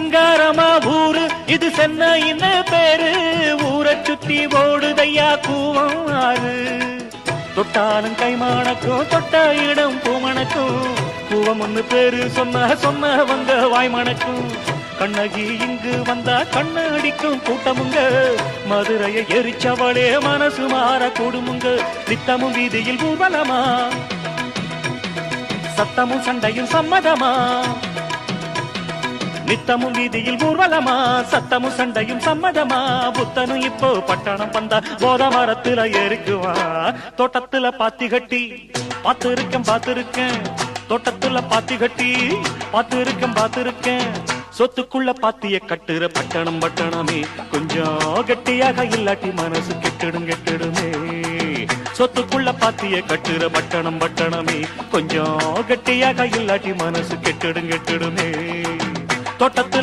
சிங்காரமா ஊரு இது சென்னையின் பேரு? ஊரை சுத்தி ஓடுதையா கூவம் ஆறு. தொட்டாலும் கைமானக்கும் தொட்ட இடம் பூமணக்கும். கூவம் ஒண்ணு பேரு சொன்ன சொன்ன வந்த வாய்மணக்கும். கண்ணகி இங்கு வந்தா கண்ணடிக்கும் கூட்டமுங்க. மதுரையை எரிச்சவளே மனசு மாற கூடுமுங்க. நித்தமும் வீதியில் ஊர்வலமா? சத்தமும் சண்டையும் சம்மதமா? நித்தமும் வீதியில் ஊர்வலமா சத்தமும் சண்டையும் சம்மதமா? புத்தனும் இப்போ பட்டணம் வந்தா போத மரத்துல ஏறிக்குவா? தோட்டத்துல பாத்தி கட்டி பார்த்திருக்கேன் பார்த்திருக்கேன். தோட்டத்துல பாத்தி கட்டி பார்த்திருக்கேன் பார்த்திருக்கேன். சொத்துக்குள்ள பாத்திய கட்டுற பட்டணம் பட்டணமே. கொஞ்சம் கெட்டியாக இல்லாட்டி மனசு கெட்டிடும் கெட்டிடுமே. சொத்துக்குள்ள பாத்திய கட்டுற பட்டணம் பட்டணமே. கொஞ்சம் கெட்டியாக இல்லாட்டி மனசு கெட்டிடும் கெட்டிடுமே. தோட்டத்துல